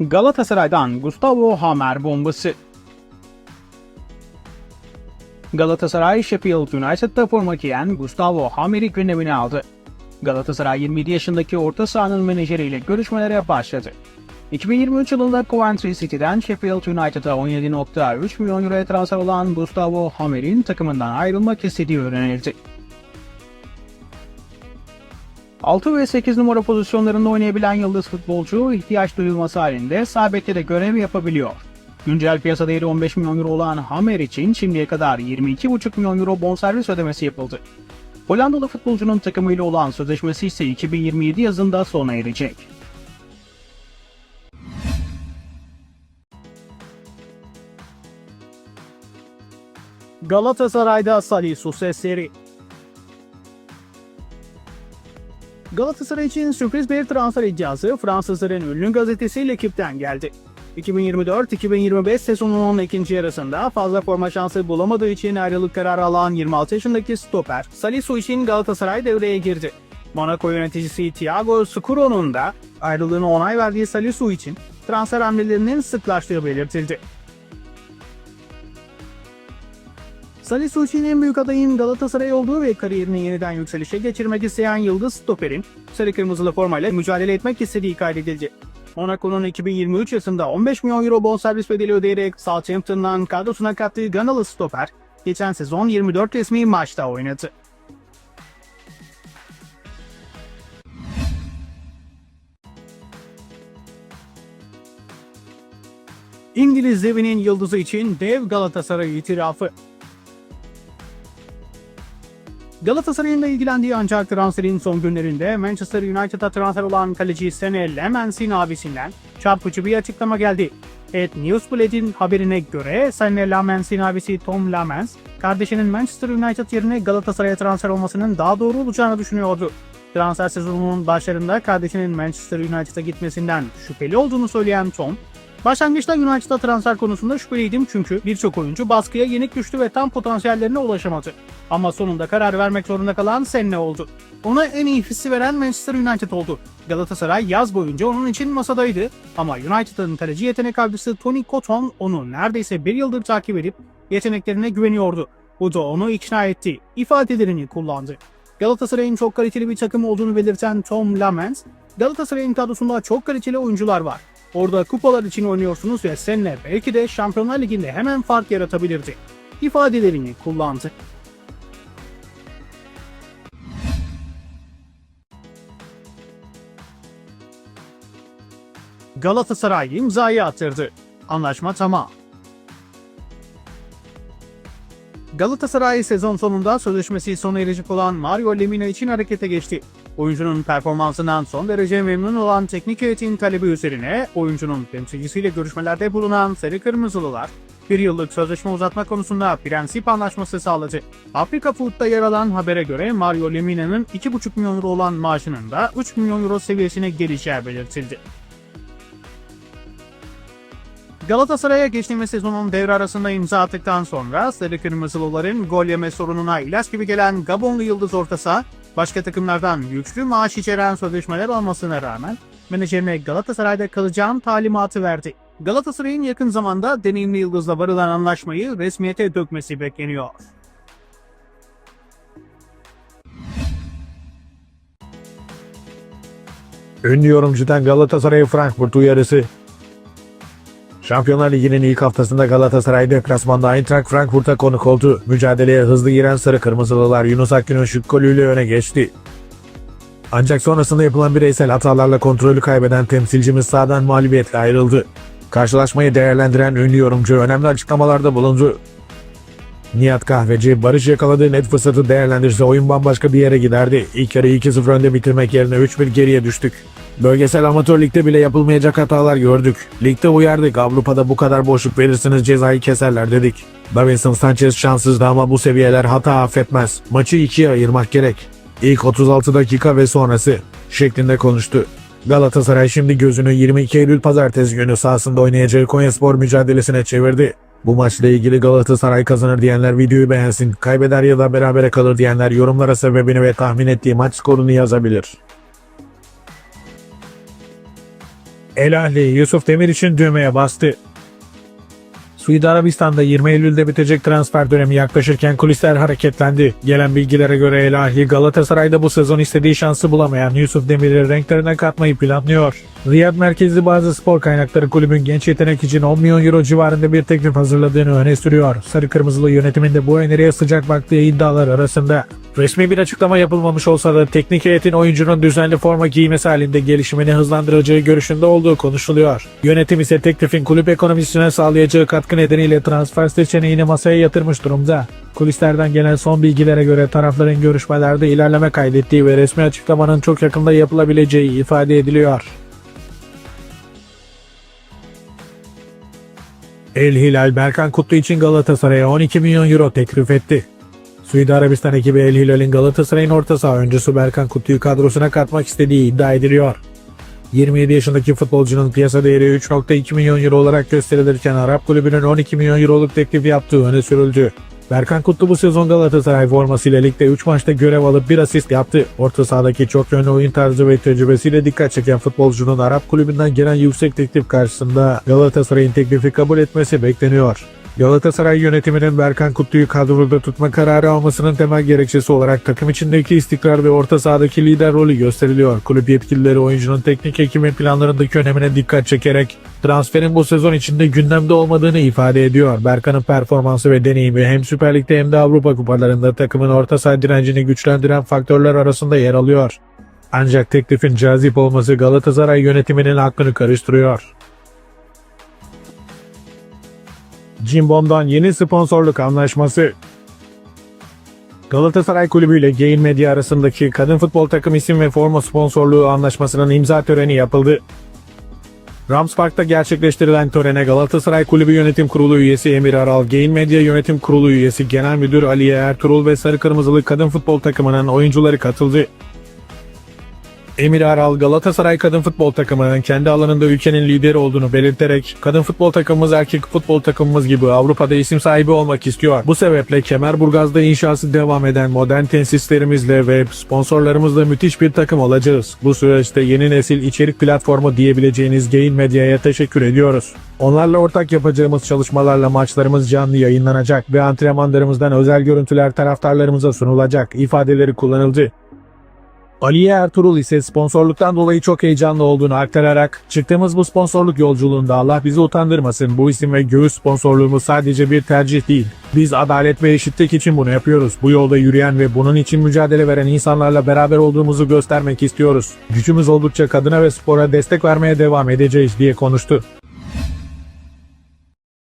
Galatasaray'dan Gustavo Hamer bombası. Galatasaray Sheffield United'da forma giyen Gustavo Hamer'i gündemine aldı. Galatasaray 27 yaşındaki orta sahanın menajeriyle görüşmelere başladı. 2023 yılında Coventry City'den Sheffield United'a 17.3 milyon euroya transfer olan Gustavo Hamer'in takımından ayrılmak istediği öğrenildi. 6 ve 8 numara pozisyonlarında oynayabilen yıldız futbolcu ihtiyaç duyulması halinde sağ bekte de görev yapabiliyor. Güncel piyasa değeri 15 milyon euro olan Hammer için şimdiye kadar 22,5 milyon euro bonservis ödemesi yapıldı. Hollandalı futbolcunun takımıyla olan sözleşmesi ise 2027 yazında sona erecek. Galatasaray'da Salisu sesleri Galatasaray için sürpriz bir transfer iddiası Fransızların ünlü gazetesi L'Equipe'den geldi. 2024-2025 sezonunun ikinci yarısında fazla forma şansı bulamadığı için ayrılık kararı alan 26 yaşındaki stoper Salisu için Galatasaray devreye girdi. Monaco yöneticisi Thiago Scuro'nun da ayrılığına onay verdiği Salisu için transfer hamlelerinin sıklaştığı belirtildi. Salisu için en büyük adayın Galatasaray olduğu ve kariyerini yeniden yükselişe geçirmek isteyen Yıldız Stoper'in sarı kırmızılı formayla mücadele etmek istediği kaydedildi. Monaco'nun 2023 yılında 15 milyon euro bonservis bedeli ödeyerek Southampton'dan kadrosuna kattığı Ganalı stoper, geçen sezon 24 resmi maçta oynadı. İngiliz devinin yıldızı için dev Galatasaray itirafı. Galatasaray'ın da ilgilendiği ancak transferin son günlerinde Manchester United'a transfer olan kaleci Sene Lemens'in abisinden çarpıcı bir açıklama geldi. Et Newsblad'in haberine göre Sene Lemens'in abisi Tom Lemens, kardeşinin Manchester United yerine Galatasaray'a transfer olmasının daha doğru olacağını düşünüyordu. Transfer sezonunun başlarında kardeşinin Manchester United'a gitmesinden şüpheli olduğunu söyleyen Tom, Başlangıçta United'a transfer konusunda şüpheliydim çünkü birçok oyuncu baskıya yenik düştü ve tam potansiyellerine ulaşamadı. Ama sonunda karar vermek zorunda kalan Senne oldu. Ona en iyi hissi veren Manchester United oldu. Galatasaray yaz boyunca onun için masadaydı ama United'ın kaleci yetenek avcısı Tony Cotton onu neredeyse bir yıldır takip edip yeteneklerine güveniyordu. Bu da onu ikna etti, ifadelerini kullandı. Galatasaray'ın çok kaliteli bir takım olduğunu belirten Tom Lamens, Galatasaray'ın kadrosunda çok kaliteli oyuncular var. Orada kupalar için oynuyorsunuz ve seninle belki de Şampiyonlar Ligi'nde hemen fark yaratabilirdi. ifadelerini kullandı. Galatasaray imzayı attırdı. Anlaşma tamam. Galatasaray sezon sonunda sözleşmesi sona erecek olan Mario Lemina için harekete geçti. Oyuncunun performansından son derece memnun olan teknik heyetin talebi üzerine oyuncunun temsilcisiyle görüşmelerde bulunan Sarı Kırmızılılar bir yıllık sözleşme uzatma konusunda prensip anlaşması sağladı. Afrika Food'da yer alan habere göre Mario Lemina'nın 2,5 milyon euro olan maaşının da 3 milyon euro seviyesine geleceği belirtildi. Galatasaray'a geçtiğimiz sezonun devre arasında imza attıktan sonra Sarı Kırmızılıların gol yeme sorununa ilaç gibi gelen Gabonlu Yıldız orta saha, başka takımlardan güçlü maaş içeren sözleşmeler almasına rağmen menajerine Galatasaray'da kalacağım talimatı verdi. Galatasaray'ın yakın zamanda deneyimli Yıldız'la varılan anlaşmayı resmiyete dökmesi bekleniyor. Ünlü yorumcudan Galatasaray Frankfurt uyarısı. Şampiyonlar Ligi'nin ilk haftasında Galatasaray deplasmanda Eintracht Frankfurt'a konuk oldu. Mücadeleye hızlı giren Sarı Kırmızılılar Yunus Akgün'ün şut golüyle öne geçti. Ancak sonrasında yapılan bireysel hatalarla kontrolü kaybeden temsilcimiz sahadan mağlubiyetle ayrıldı. Karşılaşmayı değerlendiren ünlü yorumcu önemli açıklamalarda bulundu. Nihat Kahveci, Barış yakaladığı net fırsatı değerlendirse oyun bambaşka bir yere giderdi. İlk yarı 2-0 önde bitirmek yerine 3-1 geriye düştük. Bölgesel amatör ligde bile yapılmayacak hatalar gördük. Ligde uyardık Avrupa'da bu kadar boşluk verirsiniz cezayı keserler dedik. Davinson Sanchez şanssızdı ama bu seviyeler hata affetmez. Maçı ikiye ayırmak gerek. İlk 36 dakika ve sonrası şeklinde konuştu. Galatasaray şimdi gözünü 22 Eylül pazartesi günü sahasında oynayacağı Konyaspor mücadelesine çevirdi. Bu maçla ilgili Galatasaray kazanır diyenler videoyu beğensin, kaybeder ya da berabere kalır diyenler yorumlara sebebini ve tahmin ettiği maç skorunu yazabilir. El Ahli Yusuf Demir için düğmeye bastı. Suudi Arabistan'da 20 Eylül'de bitecek transfer dönemi yaklaşırken kulisler hareketlendi. Gelen bilgilere göre El Ahli Galatasaray'da bu sezon istediği şansı bulamayan Yusuf Demir'i renklerine katmayı planlıyor. Riyad merkezli bazı spor kaynakları kulübün genç yetenek için 10 milyon euro civarında bir teklif hazırladığını öne sürüyor. Sarı Kırmızılı yönetiminde bu öneriye sıcak baktığı iddialar arasında. Resmi bir açıklama yapılmamış olsa da teknik heyetin oyuncunun düzenli forma giymesi halinde gelişimini hızlandıracağı görüşünde olduğu konuşuluyor. Yönetim ise teklifin kulüp ekonomisine sağlayacağı katkı nedeniyle transfer seçeneğini masaya yatırmış durumda. Kulislerden gelen son bilgilere göre tarafların görüşmelerde ilerleme kaydettiği ve resmi açıklamanın çok yakında yapılabileceği ifade ediliyor. El Hilal Berkan Kutlu için Galatasaray'a 12 milyon euro teklif etti. Suudi Arabistan ekibi El Hilal'in Galatasaray'ın orta saha oyuncusu Berkan Kutlu'yu kadrosuna katmak istediği iddia ediliyor. 27 yaşındaki futbolcunun piyasa değeri 3.2 milyon euro olarak gösterilirken Arap kulübünün 12 milyon euroluk teklif yaptığı öne sürüldü. Berkan Kutlu bu sezon Galatasaray formasıyla ligde 3 maçta görev alıp bir asist yaptı. Orta sahadaki çok yönlü oyun tarzı ve tecrübesiyle dikkat çeken futbolcunun Arap kulübünden gelen yüksek teklif karşısında Galatasaray'ın teklifi kabul etmesi bekleniyor. Galatasaray yönetiminin Berkan Kutlu'yu kadroda tutma kararı almasının temel gerekçesi olarak takım içindeki istikrar ve orta sahadaki lider rolü gösteriliyor. Kulüp yetkilileri oyuncunun teknik ekibin planlarındaki önemine dikkat çekerek transferin bu sezon içinde gündemde olmadığını ifade ediyor. Berkan'ın performansı ve deneyimi hem Süper Lig'de hem de Avrupa kupalarında takımın orta saha direncini güçlendiren faktörler arasında yer alıyor. Ancak teklifin cazip olması Galatasaray yönetiminin aklını karıştırıyor. Cimbom'dan yeni sponsorluk anlaşması. Galatasaray Kulübü ile Gain Medya arasındaki kadın futbol takım isim ve forma sponsorluğu anlaşmasının imza töreni yapıldı. Rams Park'ta gerçekleştirilen törene Galatasaray Kulübü Yönetim Kurulu üyesi Emir Aral, Gain Medya Yönetim Kurulu üyesi Genel Müdür Aliye Ertuğrul ve Sarı Kırmızılı kadın futbol takımının oyuncuları katıldı. Emir Aral Galatasaray kadın futbol takımının kendi alanında ülkenin lideri olduğunu belirterek kadın futbol takımımız erkek futbol takımımız gibi Avrupa'da isim sahibi olmak istiyor. Bu sebeple Kemerburgaz'da inşası devam eden modern tesislerimizle ve sponsorlarımızla müthiş bir takım olacağız. Bu süreçte yeni nesil içerik platformu diyebileceğiniz Gain Medya'ya teşekkür ediyoruz. Onlarla ortak yapacağımız çalışmalarla maçlarımız canlı yayınlanacak ve antrenmanlarımızdan özel görüntüler taraftarlarımıza sunulacak ifadeleri kullanıldı. Aliye Ertuğrul ise sponsorluktan dolayı çok heyecanlı olduğunu aktararak çıktığımız bu sponsorluk yolculuğunda Allah bizi utandırmasın bu isim ve göğüs sponsorluğumuz sadece bir tercih değil. Biz adalet ve eşitlik için bunu yapıyoruz. Bu yolda yürüyen ve bunun için mücadele veren insanlarla beraber olduğumuzu göstermek istiyoruz. Gücümüz oldukça kadına ve spora destek vermeye devam edeceğiz diye konuştu.